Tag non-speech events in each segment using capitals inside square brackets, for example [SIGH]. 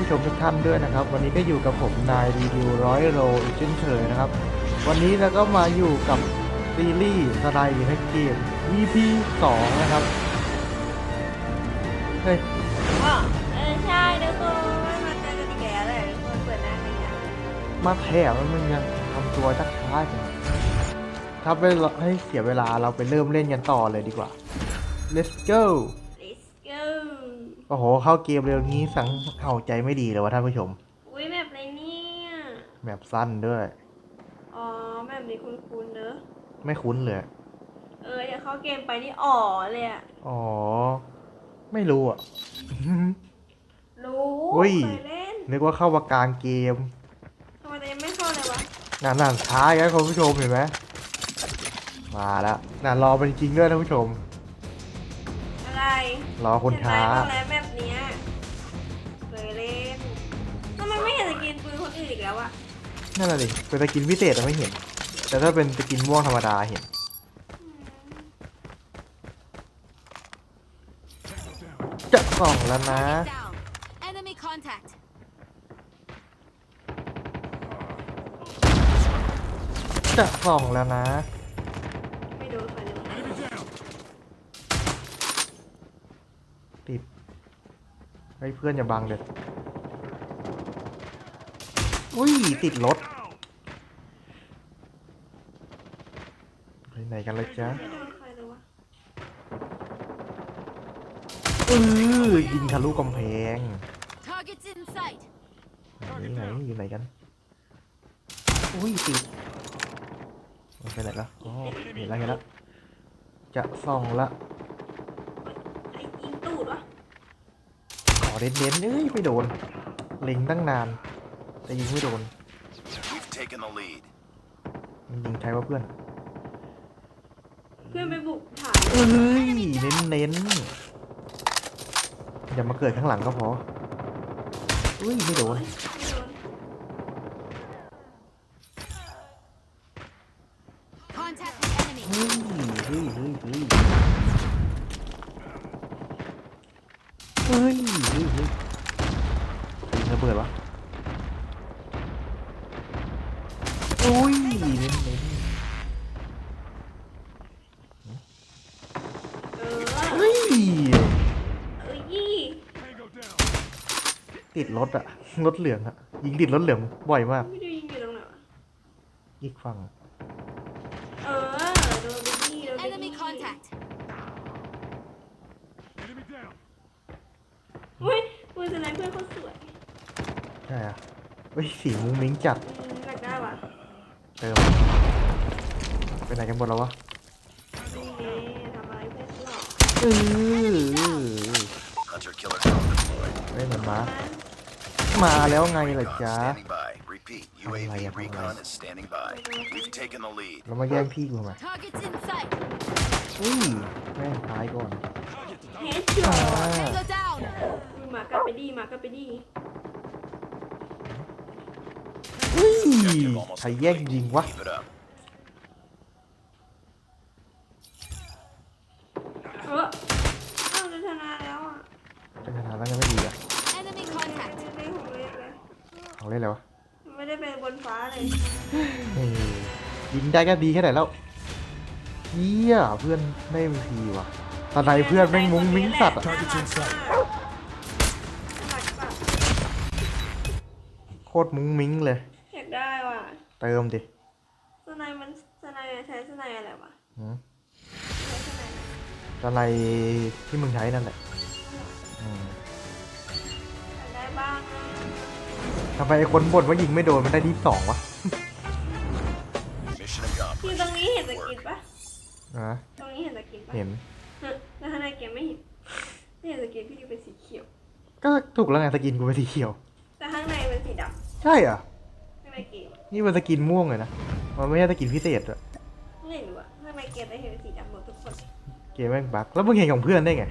ผู้ชมทุกท่านด้วยนะครับ วันนี้ก็อยู่กับผมนายรีวิวร้อยโลอีกเช่นเคยนะครับ วันนี้เราก็มาอยู่กับซีรีส์สไลด์แพ็กเกม EP 2 นะครับ เฮ้ยอ๋อเออใช่ทุกคนมาเจอกันอีกแล้วเลยทุกคนเปิดหน้ากันอย่างมาแถมแล้วมึงยังทำตัวชักช้าจังถ้าไปให้เสียเวลาเราไปเริ่มเล่นกันต่อเลยดีกว่า let's go let's go โอ้โห เข้าเกมเร็วนี้สังเอาใจไม่ดีเลยวะท่านผู้ชม อุ้ยแบบอะไรเนี่ยแบบสั้นด้วย อ๋อแบบนี้คุ้นๆเนอะไม่คุ้นเลย เอออย่าเข้าเกมไปนี่อ๋อเลยอะอ๋อ ไม่รู้อะ รู้อุ้ย เคยเล่นนึกว่าเข้ามากลางเกมทำไมแต่ยังไม่เข้าเลยวะนานานช้าแกคุณผู้ชมเห็นไหมมาแล้วนานรอเป็นจริงด้วยท่านผู้ชม อะไรรอคนช้าเห็นไหมบอกแล้วแบบเนี้ยเคยเล่นทำไมไม่เห็นจะกินปืนคนอื่นอีกแล้วอะนั่นแหละดิเป็นตะกินพิเศษเราไม่เห็น แต่ถ้าเป็นตะกินม่วงธรรมดาเห็น จะส่องแล้วนะ Down. Enemy contact. จะส่องแล้วนะ ไม่โดนใครเลยวะ ติด ให้เพื่อนอย่าบังเด็ดอุ้ย ติดรถไปไหนกันเลยจ๊ะไม่โดนใครเลยวะเออยิงทะลุกำแพง Targets in sight. ไหนไหนอยู่ไหนกันอุ้ยติดมันไปไหนแล้วอ๋อเห็นแล้วเห็นแล้วจะส่องละ ไอ้ยิงตูดวะ ข อเด่นๆเอ้ยไม่โดนเล็งตั้งนาน แต่ยิงไม่โดน We've taken the lead. มันยิงใครว่าเพื่อนเพื่อนไปบุกฐานเอ้ยเน้นเน้นๆอย่ามาเกิดข้างหลังก็พออุ้ยไม่โดน ไม่โดน Contact with enemy. เฮ้ยเฮ้ยเฮ้ยเฮ้ยเฮ้ยเฮ้ยเฮ้ยยิงระเบิดวะอุ้ยเน้นเน้น เออ เฮ้ย เอ้ยยี่ ติด รถอะรถเหลืองอะยิงติดรถเหลืองบ่อยมาก ไม่ได้ยิงอยู่ตรงไหนวะอีกฝั่งเออโดนไปยี่โดนไป Enemy ยี่ contact. เฮ้ยปืนสไนเปอร์เขาสวยใช่อะเฮ้ยสีมุ้งมิ้งจัดอืมอยากได้ว่ะเติมไปไหนกันหมดแล้ววะนี่ไงทำอะไรเพื่อนหรอกเออ Hunter killer drone deployed. ไม่เหมือนมามา แล้วไงล่ะ Recon จ๊ะ standing by. Repeat. UAV Alright, recon alright. is standing by. We've taken the lead. เรามาแย่งพี่กูมา Targets in sight. อุ้ยแม่งตายก่อน เฮดช็ออ่าต Tango down. หมากลับไปดีหมากลับไปดีอุ้ย Objective almost ใครแย่ง complete. ยิงวะ Keep it up. ได้ก็ดีแค่ไหนแล้วเยี่ยเพื่อนไม่มีพีว่ะตอนไหนเพื่อนแม่งมุ้งมิ้งสัตว์อะน่ารักมากน่ารักปะโคตรมุ้งมิ้งเลย อยากได้ว่ะเติมดิสไนมันสไนใช้สไนอะไรวะหืมใช้สไนตอนไหนที่มึงใช้นั่นแหละอืมอยากได้บ้างอะทำไมไอ้คนบ่นว่ายิงไม่โดนมันได้ที่สองวะ นะตรงนี้เห็นสกินปะเห็นฮะแล้วข้างในเกมไม่เห็นไม่เห็นสกินพี่เป็นสีเขียว ก็ถูกแล้วไงสกินกูเป็นสีเขียว แต่ข้างในเป็นสีดใช่เหรอะำข้างในเกมอะนี่มันสกินม่วงเลยนะ มันไม่ใช่สกินพิเศษอะไม่รู้อะข้างในเกมได้เห็นเป็นสีดำหมดทุกคนเกมแม่งบั๊กแล้วมึงเห็นของเพื่อนได้ไง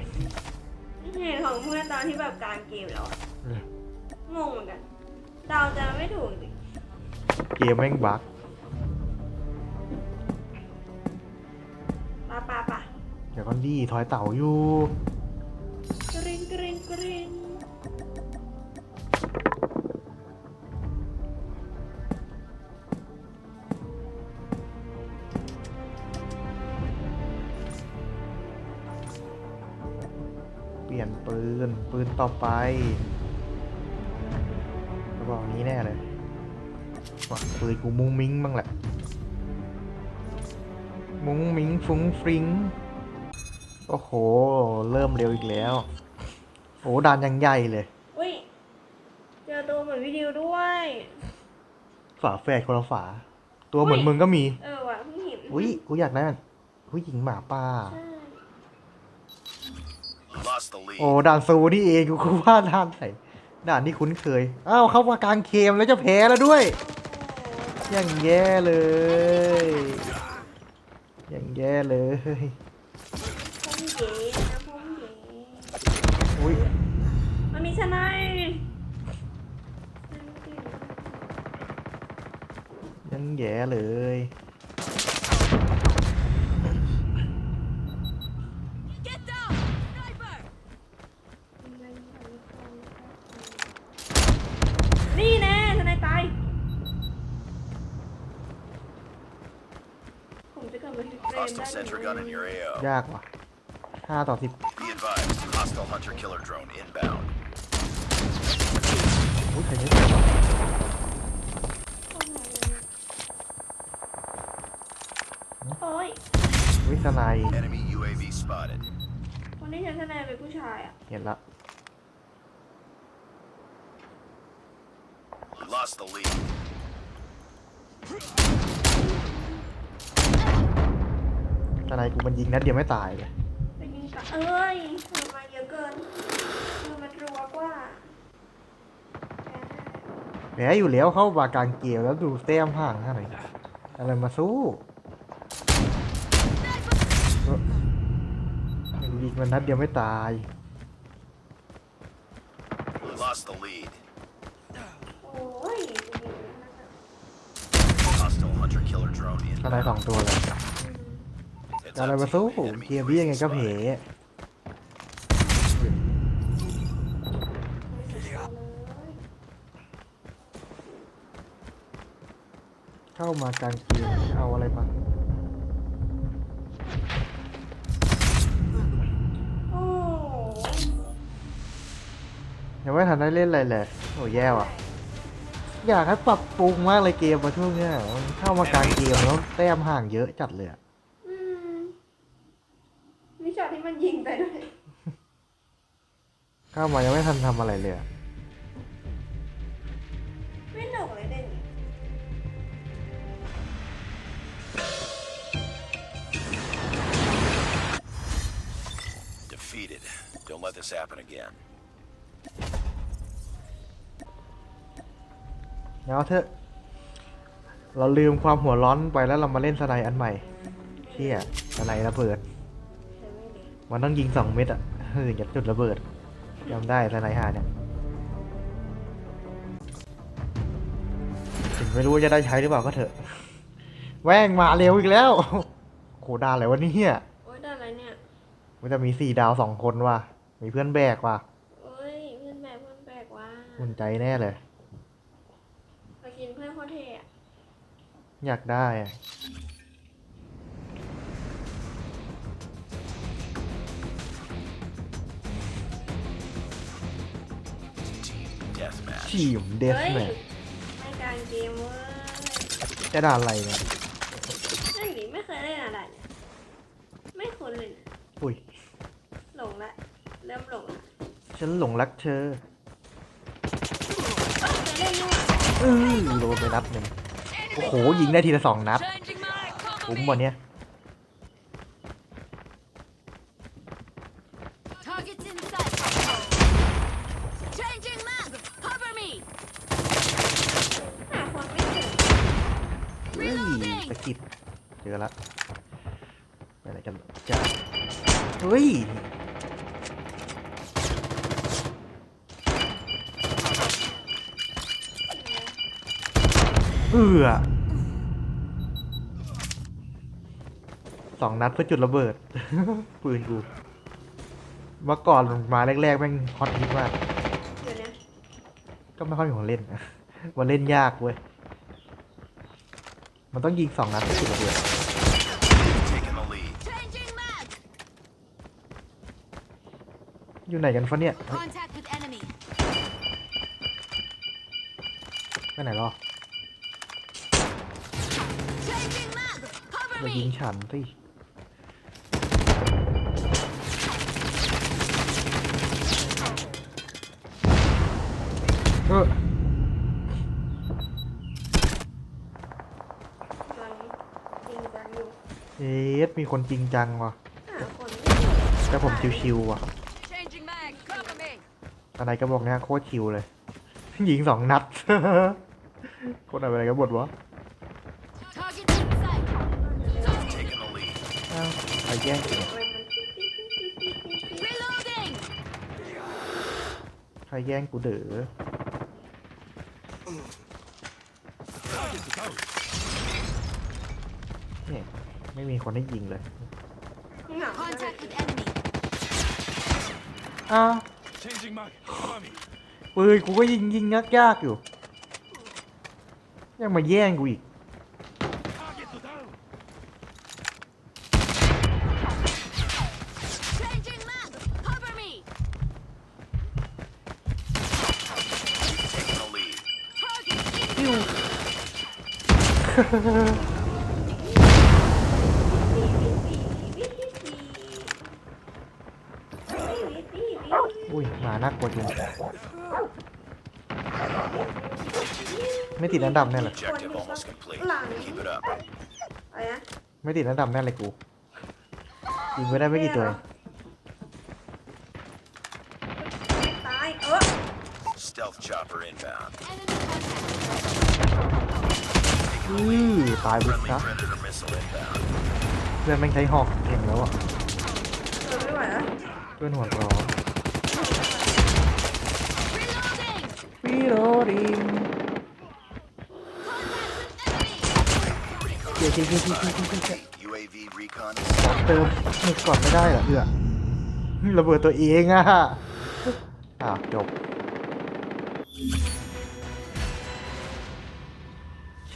เห็นของเพื่อนตอนที่แบบกลางเกมแล้วอะเออ งงเหมือนกันเดาจะไม่ถูกจริงเกมแม่งบั๊ก ดี๋ยวก็ดีถอยเต่าอยู่กริงกริงกริงเปลี่ยนปืน ปืนต่อไปกระบอกนี้แน่เลยว่ะปืนกูมุ้งมิ้งบ้างแหละ มุ้งมิ้งฟุ้งฟริ้ง โอ้โห เริ่มเร็วอีกแล้ว โอ้ด่านยังใหญ่เลย อุ้ยเจอตัวเหมือนวิดีโอด้วย ฝาแฝดคนละฝา ตัวเหมือนมึงก็มี เออว่ะเพิ่งเห็นอุ้ยกูอยากได้ผู้หญิงหมาป่า ใช่ Lost the lead. โอ้ด่านซูนี่เองกูกูว่าด่านไหนด่านที่คุ้นเคย อ้าวเข้ามากลางเกมแล้วจะแพ้แล้วด้วยโอ้โหอย่างแย่เลย อย่างแย่เลย พุ่งเก๋นะพุ่งเก๋ อุ้ย มันมีชนะ ยังแย่เลย Get down! Sniper! นี่แน่ทนายตาย ผมจะกลับมาที่เฟรม Hostile ได้ sentry gun in your AO. ยากว่ะห้าต่อสิบ Be advised, hostile hunter killer drone inbound. อุ้ยใครเนี่ย โอ้ย อุ้ย สไนด์ Enemy UAV spotted. วันนี้ฉันทนายเป็นผู้ชายอะ เห็นละ Lost the lead. สไนด์กูมันยิงนัดเดียวไม่ตายเลย ไปยิงตะเอ้ยมันมาเยอะเกินคือมันรัวกว่าแพ้ได้แพ้อยู่แล้วเข้ามากลางเกมแล้วดูแต้มห่างเท่าไหร่อะไรมาสู้เออ ยิงมันนัดเดียวไม่ตาย Lost the lead. โอ้ยจะยิงมันนะคะ Hostile hunter killer drone สไนด์สอง inbound. ตัวเลย Heads อะไร up, มาสู้ team. Enemy เกมนี้ยังไงก็ UAV เพ spotted. เข้ามากลางเกมเอาอะไรมา ยังไม่ทันได้เล่นอะไรเลยโอ้แย่ว่ะ อยากให้ปรับปรุงมากเลยเกมมาช่วงเนี้ยมันเข้ามากลางเกมแล้วแต้มห่างเยอะจัดเลยอะอืมมีช็อตที่มันยิงไปด้วย เข้ามายังไม่ทันทำอะไรเลยอะไม่หนุกเลยเด่น Defeated. Don't let this happen again. แล้วเถอะ เราลืมความหัวร้อนไปแล้วเรามาเล่นสไนด์อันใหม่เที่ยสไนด์ระเบิดเดี๋ยวไม่ดีมันต้องยิงสองเม็ดอะถึงจะจุดระเบิดจำได้สไนด์หาเนี่ยถึงไม่รู้ว่าจะได้ใช้หรือเปล่าก็เถอะ แว่งมาเร็วอีกแล้วโคดาอะไรวะเนี่ยโอ้ยได้อะไรเนี่ยมันจะมีสี่ดาวสองคนว่ะมีเพื่อนแบกว่ะโอ้ยเพื่อนแบกเพื่อนแบกว่าอุ่นใจแน่เลย ไปกินเพื่อนโคตรเท่อะ อยากได้อะ Team deathmatch. ทีมเดสเฮ้ยแมทไม่กลางเกมเว้ยจะด่าอะไรเนี่ย นั่นดิไม่เคยเล่นอะไรเนี่ยไม่คุ้นเลยนะอุ้ย หลงละ เริ่มหลงละฉันหลงรักเธอ เอ้ยเคยเล่นด้วย อื้อโดนไปนัดหนึ่งโอ้โห ยิงได้ทีละสองนัด Changing mag! Cover คุ้ม me! วันเนี้ย Targets in sight! Changing mag! Cover me! หาคนไม่เจอเฮ้ยสะกิดเจอละไปไหนกันจ้าเฮ้ย เอือสองนัดเพื่อจุดระเบิด ปืนกูเมื่อก่อนมาแรกๆแม่งฮอตฮิตมากเดี๋ยวนะก็ไม่ค่อยมีคนเล่นมันเล่นยากเว้ยมันต้องยิงสองนัดเพื่อจุดระเบิด Taking the lead. Changing mag! อยู่ไหนกันฟะเนี่ยเฮ้ย Contact with enemy. ไปไหนหรอ อย่า Cover ยิง me. ฉันสิเออมันจริงจังอยู่เอ๊ะมีคนจริงจังว่ะ หาคนแต่ผมชิวๆว่ะ Changing mag. Cover me. อะไรก็บอกเนี้ยโคตรชิวเลย ยิงสองนัด คนอะไรกันบดวะ ปิ๊กปิ๊ก Reloading. ใครแย่งกูเด๋อเนี่ยไม่มีคนให้ยิงเลยเหงา Contact with enemy. อ้าว Changing mag. Cover me. ปืนกูก็ยิงยิงยากยากๆอยู่ ยังมาแย่งกูอีก อุ้ยหมาน่ากลัวจริงไม่ติดอันดับแน่เลย Objective almost complete. Keep it up. อะไรนะไม่ติดอันดับแน่เลยกูยิงไม่ได้ไม่กี่ตัว ตาย เออ Stealth chopper inbound. enemy contact. อือตายไปซะเพื่อนแม่งใช้หอกเก่งแล้วอะเออไม่ไหวแล้วเพื่อนหัวร้อน Reloading. ปีโรดิง Contact with enemy. เจ๊เจ๊เจ๊เจ๊เจ๊เจ๊เจ๊ UAV recon เติมหมึกก่อนไม่ได้เหรอเอือระเบิดตัวเองอะอ้าวจบ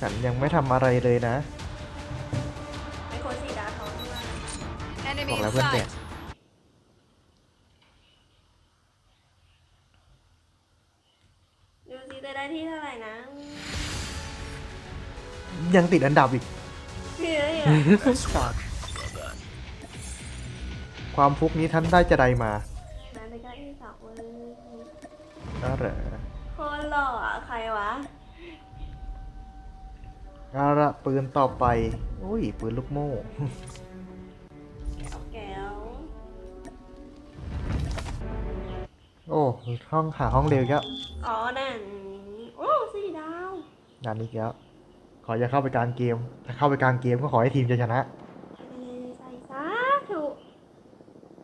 ฉันยังไม่ทำอะไรเลยนะไอ้คนสีดาท้องมา Enemy บอกแล้ว in เพื่อนแต sight. กดูสิจะได้ที่เท่าไหร่นะยังติดอันดับอีกเฮ้ย Nice work. Well done. ความฟุกนี้ท่านได้จะใดมานั่นเลยก็อีสาวเลยก็เหรอคนหล่ออะใครวะ เอาละปืนต่อไปอุ้ยปืนลูกโม่ แก้วโอ้ห้องหาห้องเร็วอีกแล้วอ๋อนั่นโอ้สี่ดาว งานนี้อีกแล้วขออย่าเข้าไปกลางเกม ถ้าเข้าไปกลางเกมก็ขอให้ทีมจะชนะใส่ซาถูก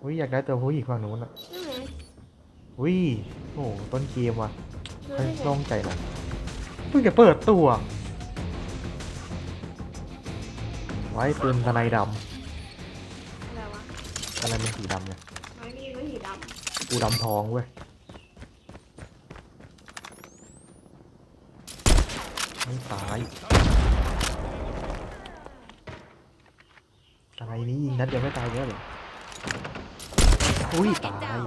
อุ้ยอยากได้ตัวผู้หญิงฝั่งนู้นอะใช่ไหมอุ้ยโอ้ต้นเกมว่ะดูให้ได้ไงโล่งใจหน่อยเพิ่งจะเปิดตัว ว้ปืนทนายดอะไรวะำอะไรเป็นสีดำเนี่ยไม่มีก็สีดกูดำทองเว้ยไม่ตายตายนี้ยิงนัดเดียวไม่ตายเยอะเลยอุ้ยตายำ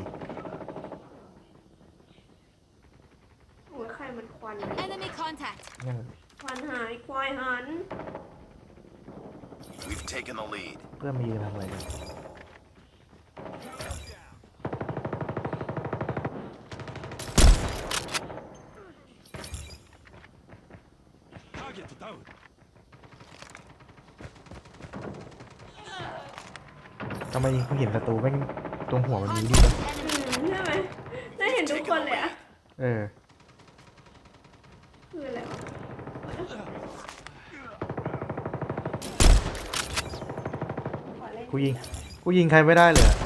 โอ้ยใครมันควัน Enemy contact. ยังควันหายควายหัน We've taken the lead. เพื่อนมายืนทำอะไรกัน Target down. ทำไมคุณเห็นศัตรูแม่งตรงหัวมันมีดีวะ Contact with อื enemy. มใช่ไหมได้เห็นทุกคนเลยอะเออคืออะไรวะขอเล่น กูยิง กูยิงใครไม่ได้เลยอะ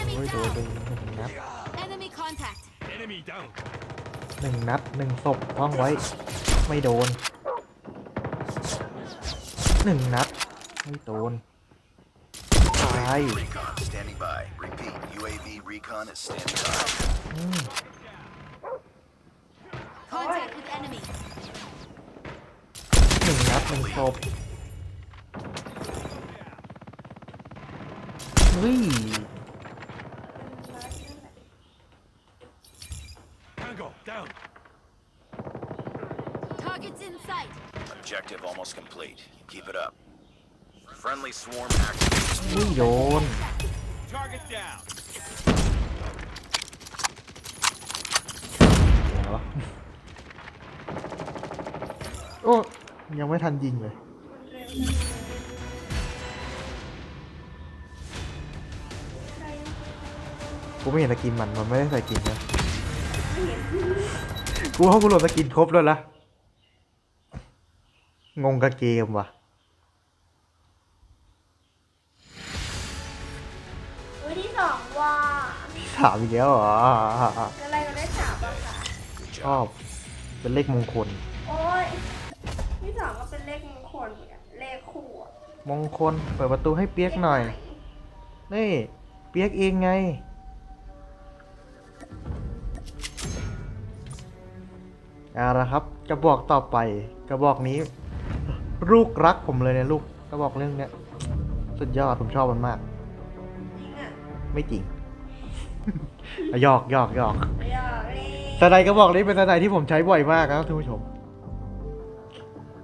Enemy โอ้ยโดน down. ไปหนึ่งนัด Enemy contact. Enemy down. หนึ่งนัดหนึ่งศพท่องไว้ ไม่โดนหนึ่งนัด ไม่โดน ตาย Recon standing by. Repeat. UAV recon is standing by. อืม Help. Please. Tango, down. Target's in sight. Objective almost complete. Keep it up. Friendly swarm active. We don't. Target down. [LAUGHS] Oh. ยังไม่ทันยิงเลย กูไม่เห็นสกินมัน มันไม่ได้ใส่กินนะกูว่ากูโหลดสกินครบแล้วละงงกับเกมว่ะวันที่สองว่าถามอีกแล้วเหรออะไรก็ได้สามอะค่ะ Good ชอบ job. เป็นเลขมงคลโอ้ยที่ สองก็เป็นเลขมงคลเหมือนกันเลขคู่อะมงคล เปิดประตูให้เปียกหน่อย นี่ เปียกเองไง เอาละครับ กระบอกต่อไป กระบอกนี้ ลูกรักผมเลยเนี่ยลูก กระบอกเรื่องเนี้ย สุดยอด ผมชอบมันมาก จริงอะไม่จริงอะหยอกหยอกหยอก ไม่อยากเลย สไนกระบอกนี้เป็นสไนที่ผมใช้บ่อยมากครับท่านผู้ชม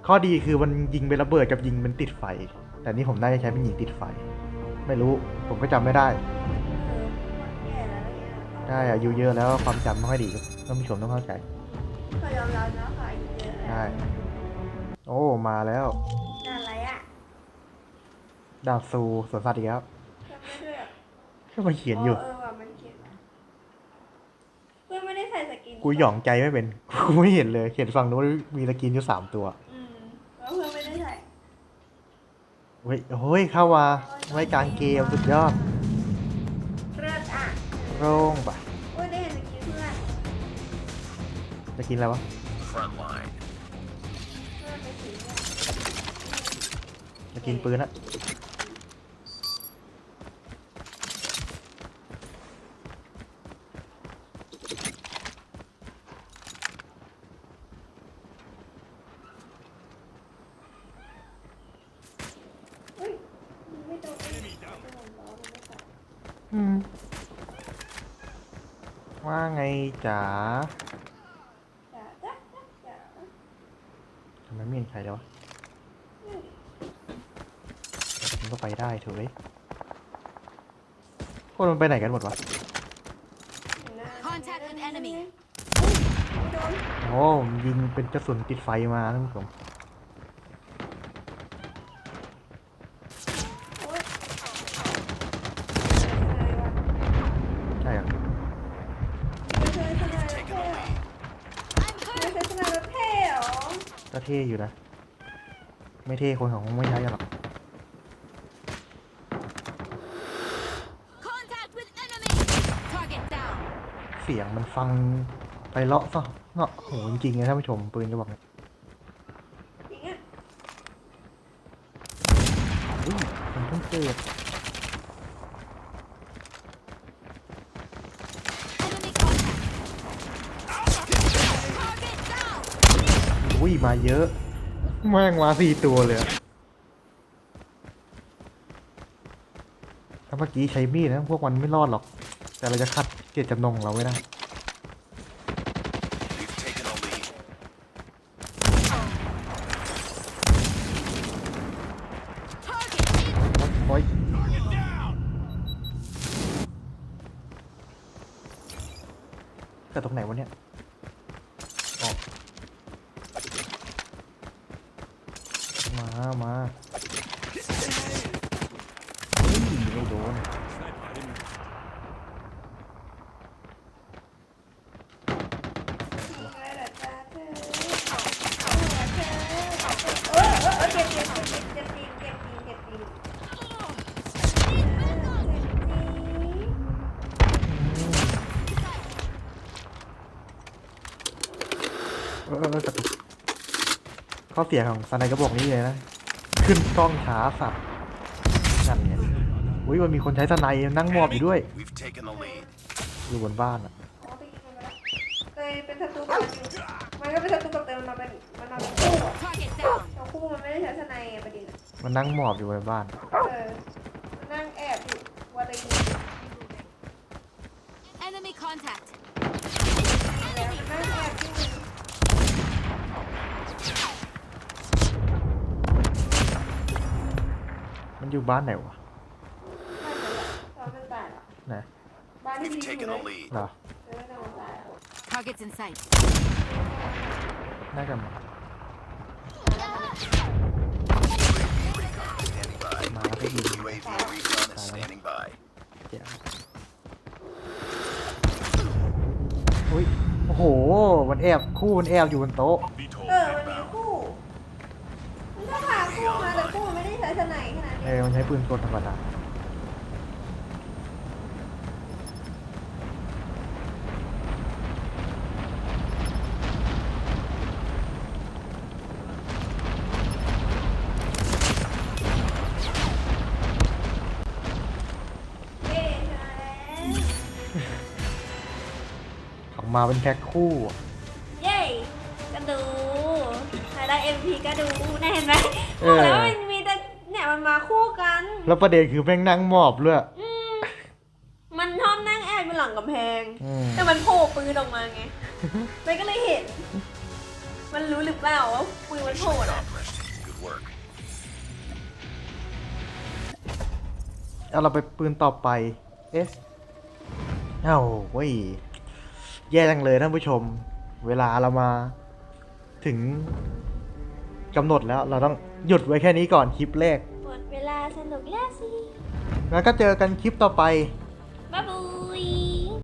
ข้อดีคือมันยิงเป็นระเบิดกับยิงเป็นติดไฟ แต่นี่ผมน่าจะใช้เป็นยิงติดไฟ ไม่รู้ผมก็จำไม่ได้เออแย่แล้วเนี่ยได้อายุเยอะแล้วความจำไม่ค่อยดีท่านผู้ชมต้องเข้าใจขอยอมรับนะค่ะอายุเยอะแล้วได้โอ้มาแล้วด่าอะไรอะดาบซูสวนสัตว์อีกแล้วจำไม่ด้วยอะก็มันเขียนอยู่เออว่ะมันเขียนอะเพื่อนไม่ได้ใส่สกินกูหยองใจไม่เป็น กูไม่เห็นเลยเขียนฝั่งนู้นมีตะกินอยู่สามตัวอืม แล้วเพื่อนไม่ได้ใส่เฮ้ยโอ้ยเข้ามาไว้กลางเกมสุดยอดเลือดอะโร่งปะโอ้ยได้เห็นสกินเพื่อนจะกินอะไรวะ Front line. เพื่อนไปสีเนี่ยจะกินปืนละ เฮ้ยมันไม่โดน Enemy down. ไม่โดนล้อมันไม่ใส่ อืม ว่าไง จ๋าจ๋าจ๊ะจ๊ะจ๋าทำไมไม่เห็นใครเลยวะมันก็ไปได้เถอะเว้ยคนมันไปไหนกันหมดวะ Contact with enemy ไม่โดนโอ้ผมยิงเป็นกระสุนติดไฟมาท่านผู้ชม โอ้ย ใช่เหรอ ไม่เคยทำอะไร Taking เท่ the เหรอ lead. ไม่เคยทำอะไรเท่เหรอ ก็ เท่อยู่นะ ไม่เท่คนของคงไม่ใช่หรอก Contact with enemy. Target down. เสียงมันฟังไปเลาะซะเนาะโหจริงๆนะท่านผู้ชมปืนกระบอกเนี้จริงอะอุ้ยมันเพิ่งเกิด Enemy contact. Target down. อุ้ย มาเยอะ แม่งมาสี่ตัวเลยอะถ้าเมื่อกี้ใช้มีดนะพวกมันไม่รอดหรอก แต่เราจะคัดเจตจำนงของเราไว้ได้ We've taken the lead. โอ้ยเกิดตรงไหนวะเนี่ยออก มามาอุ้ยไม่โดน Sniper enemy. อะไรล่ะจ๊ะเอเอเออเออเจ็บเจ็บเจ็บเจ็บตีนเจ็บตีนเจ็บตีนเออเออกระตุกข้อเสียของสไนกระบอกนี้เลยนะ ขึ้นกล้องช้าสัตว์นั่นไงอุ้ยมันมีคนใช้สไนนั่งหมอบอยู่ด้วย We've taken the lead. อยู่บนบ้านอะมันไปแล้วเคยเป็นศัตรูกับมันอยู่มันก็เป็นศัตรูกับเติมมันเป็นมันนอนเป็นคู่อะ Target down. แต่คู่มันไม่ได้ใช้สไนไงประเด็นอะมันนั่งหมอบอยู่บนบ้าน เออมันนั่งแอบอยู่ว่าได้ยิน Enemy contact. แล้วมันนั่งแอบที่มัน มันอยู่บ้านไหนวะตอนมันตายเหรอไหนบ้านที่ We've ดีอยู่ taken เล the ย lead. เหรอ เออแต่มันตายเหรอ Targets in sight. น่าจะมา Standing by. มาแล้วก็ยิง UAV recon is standing by. เจ๋งอุ้ย โอ้โห มันแอบ คู่มันแอบอยู่บนโต๊ะ VTOL เออ มันมี inbound. คู่ มันก็พาคู่มาแต่คู่มันไม่ได้ใช้สไนขนาด เอนี้อมันใช้ปืนกลธรรมดาเย้ชนะแล้วออกมาเป็นแพ็คคู่อะเย้ก็ดูใครได้ MP ก็ดูน่าเห็นไหมบอกแล้วมัน มีแต่เนี่ยมันมาคู่กัน แล้วประเด็นคือแม่งนั่งหมอบด้วยอืมมันชอบนั่งแอบอยู่หลังกำแพง อืมแต่มันโผล่ปืนออกมาไง มันก็เลยเห็น มันรู้หรือเปล่าว่าปืนมันโผล่อะ Accomplished. Good work. เอาเราไปปืนต่อไป เอ๊ะเอ้าเว้ย แย่จังเลยท่านผู้ชม เวลาเรามา ถึงกำหนดแล้ว เราต้องหยุดไว้แค่นี้ก่อนคลิปแรกหมดเวลา สนุกแล้วสิ แล้วก็เจอกันคลิปต่อไป